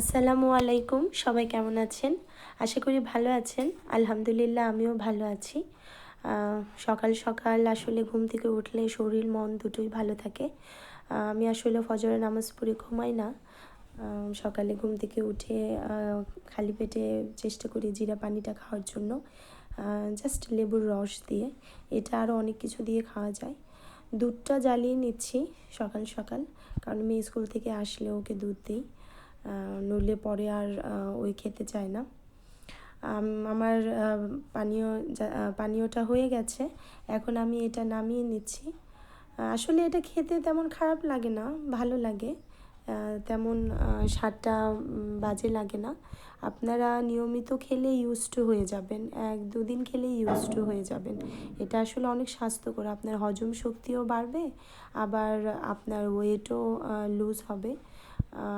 আসসালামু আলাইকুম, সবাই কেমন আছেন? আশা করি ভালো আছেন। আলহামদুলিল্লাহ, আমিও ভালো আছি। সকাল সকাল আসলে ঘুম থেকে উঠলে শরীর, মন দুটোই ভালো থাকে। আমি আসলে ফজরের নামাজ পড়ে ঘুমাই না। সকালে ঘুম থেকে উঠে খালি পেটে চেষ্টা করি জিরা পানিটা খাওয়ার জন্য। জাস্ট লেবুর রস দিয়ে। এটা আরও অনেক কিছু দিয়ে খাওয়া যায়। দুধটা জ্বালিয়ে নিচ্ছি সকাল সকাল, কারণ মেয়ে স্কুল থেকে আসলে ওকে দুধ দিই। নইলে পরে আর ওই খেতে চায় না। আমার পানীয় পানীয়টা হয়ে গেছে। এখন আমি এটা নামিয়ে নিচ্ছি। আসলে এটা খেতে তেমন খারাপ লাগে না, ভালো লাগে। তেমন উম, বাজে লাগে না। আপনারা নিয়মিত খেলে ইউজ টু হয়ে যাবেন। এক দুদিন খেলে ইউজ টু হয়ে যাবেন। এটা আসলে অনেক স্বাস্থ্যকর। আপনার হজম শক্তিও বাড়বে আবার আপনার ওয়েটও লুজ হবে।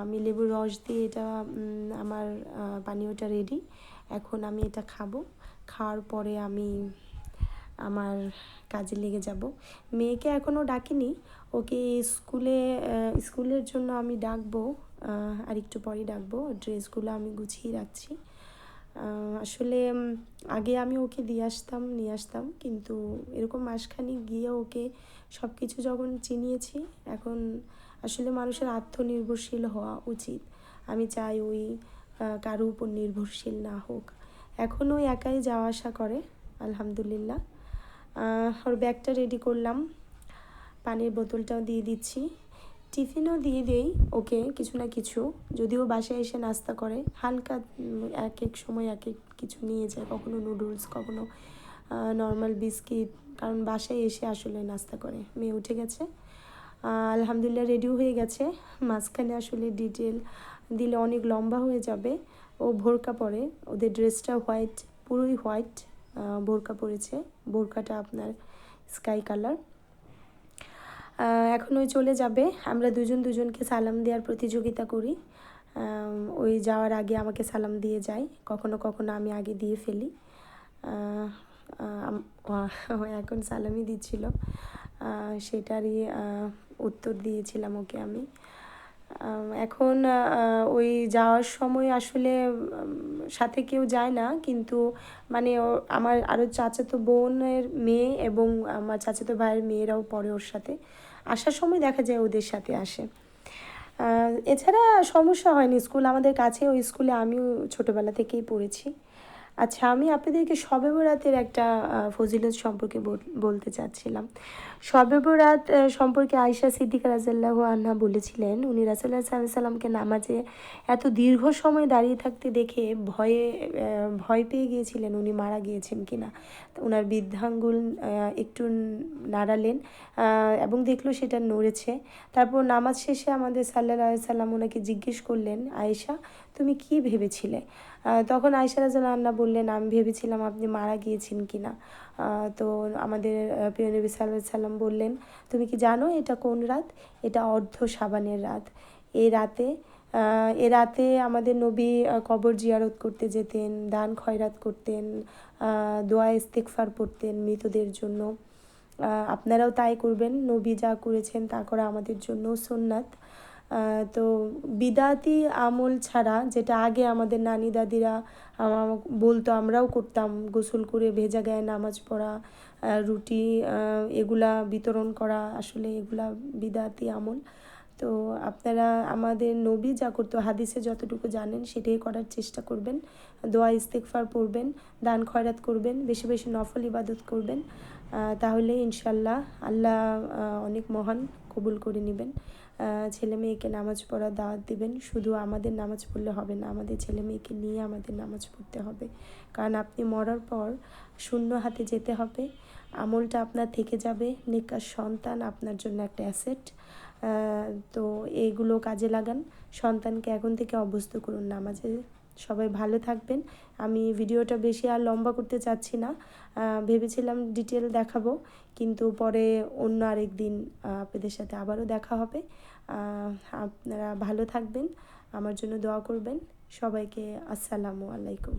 আমি লেবুর রস দিয়ে এটা আমার পানীয়টা রেডি এখন আমি এটা খাব। খাওয়ার পরে আমি আমার কাজে লেগে যাব। মেয়েকে এখনও ডাকিনি, ওকে স্কুলে স্কুলের জন্য আমি ডাকবো আর একটু পরেই ডাকবো। ড্রেসগুলো আমি গুছিয়ে রাখছি। আসলে আগে আমি ওকে দিয়ে আসতাম, নিয়ে আসতাম, কিন্তু এরকম মাসখানি গিয়ে ওকে সব কিছু যখন চিনিয়েছি, এখন আসলে মানুষের আত্মনির্ভরশীল হওয়া উচিত। আমি চাই ওই কারও উপর নির্ভরশীল না হোক। এখন ওই একাই যাওয়া আসা করে, আলহামদুলিল্লাহ। ওর ব্যাগটা রেডি করলাম। পানির বোতলটাও দিয়ে দিচ্ছি। টিফিনও দিয়ে দেই, ওকে কিছু না কিছু। যদিও বাসায় এসে নাস্তা করে, হালকা এক এক সময় এক এক কিছু নিয়ে যায়, কখনো নুডলস কখনো নর্মাল বিস্কিট কারণ বাসায় এসে আসলে নাস্তা করে। মেয়ে উঠে গেছে। আলহামদুলিল্লাহ রেডিও হয়ে গেছে। মাঝখানে আসলে ডিটেল দিলে অনেক লম্বা হয়ে যাবে। ও ভোরকা পরে। ওদের ড্রেসটা হোয়াইট পুরোই হোয়াইট বোরকা পরেছে। বোরকাটা আপনার স্কাই কালার এখন ওই চলে যাবে। আমরা দুজন দুজনকে সালাম দেওয়ার প্রতিযোগিতা করি। ওই যাওয়ার আগে আমাকে সালাম দিয়ে যায়। কখনো কখনো আমি আগে দিয়ে ফেলি। এখন সালামই দিচ্ছিল। সেটারই উত্তর দিয়েছিলাম ওকে আম, এখন ওই যাওয়ার সময় আসলে সাথে কেউ যায় না। কিন্তু মানে আমার আরও চাচাতো বোনের মেয়ে এবং আমার চাচাতো ভাইয়ের মেয়েরাও পড়ে ওর সাথে। আসার সময় দেখা যায় ওদের সাথে আসে। এছাড়া সমস্যা হয়নি। স্কুল আমাদের কাছে ওই স্কুলে আমিও ছোটোবেলা থেকেই পড়েছি। আচ্ছা আমি আপনাদেরকে শবে বরাতের একটা ফজিলত সম্পর্কে বল- বলতে চাচ্ছিলাম। শবে বরাত সম্পর্কে আয়সা সিদ্দিকা রাজাল্লাহ আন্না বলেছিলেন, উনি রাসুল্লাহ সাল্লাহ সাল্লামকে নামাজে এত দীর্ঘ সময় দাঁড়িয়ে থাকতে দেখে ভয়ে ভয় পেয়ে গিয়েছিলেন উনি মারা গিয়েছেন কিনা। ওনার বৃদ্ধাঙ্গুল একটু নাড়ালেন এবং দেখল সেটা নড়েছে। তারপর নামাজ শেষে আমাদের সাল্লাহ সাল্লাম ওনাকে জিজ্ঞেস করলেন, আয়েশা, তুমি কি ভেবেছিলে? তখন আয়সা রাজাল আন্না বললেন আমি ভেবেছিলাম আপনি মারা গিয়েছেন কি না তো আমাদের আহ, প্রিয় নবী সাল্লাহ সাল্লাম বললেন তুমি কি জানো এটা কোন রাত? এটা অর্ধ সাবানের রাত। এই রাতে এ রাতে আমাদের নবী কবর জিয়ারত করতে যেতেন দান খয়রাত করতেন দোয়া ইস্তেকফার পড়তেন মৃতদের জন্য। আপনারাও তাই করবেন নবী যা করেছেন তা করা আমাদের জন্য সোননাথ তো বিদাতি আমল ছাড়া, যেটা আগে আমাদের নানি দাদিরা বলতো, আমরাও করতাম গোসল করে, ভেজা গায়ে নামাজ পড়া রুটি এগুলা বিতরণ করা আসলে এগুলা বিদাতি আমল। তো আপনারা আমাদের নবী যা করতো হাদিসে যতটুকু জানেন সেটাই করার চেষ্টা করবেন। দোয়া ইস্তেকফার পড়বেন, দান খয়রাত করবেন, বেশি বেশি নফল ইবাদত করবেন তাহলে ইনশাল্লাহ আল্লাহ অনেক মহান কবুল করে নেবেন। ছেলে মেয়েকে নামাজ পড়ার দাওয়াত দিবেন, শুধু আমাদের নামাজ পড়লে হবে না, আমাদের ছেলে মেয়েকে নিয়ে আমাদের নামাজ পড়তে হবে। কারণ আপনি মরার পর শূন্য হাতে যেতে হবে, আমলটা আপনার থেকে যাবে, নিকার সন্তান আপনার জন্য একটা অ্যাসেট। তো এগুলো কাজে লাগান। সন্তানকে এখন থেকে অভ্যস্ত করুন নামাজে সবাই ভালো থাকবেন। আমি ভিডিওটা বেশি আর লম্বা করতে চাচ্ছি না। ভেবেছিলাম ডিটেল দেখাবো, কিন্তু পরে অন্য আরেক দিন আপনাদের সাথে আবারও দেখা হবে। আপনারা ভালো থাকবেন। আমার জন্য দোয়া করবেন। সবাইকে আসসালামু আলাইকুম।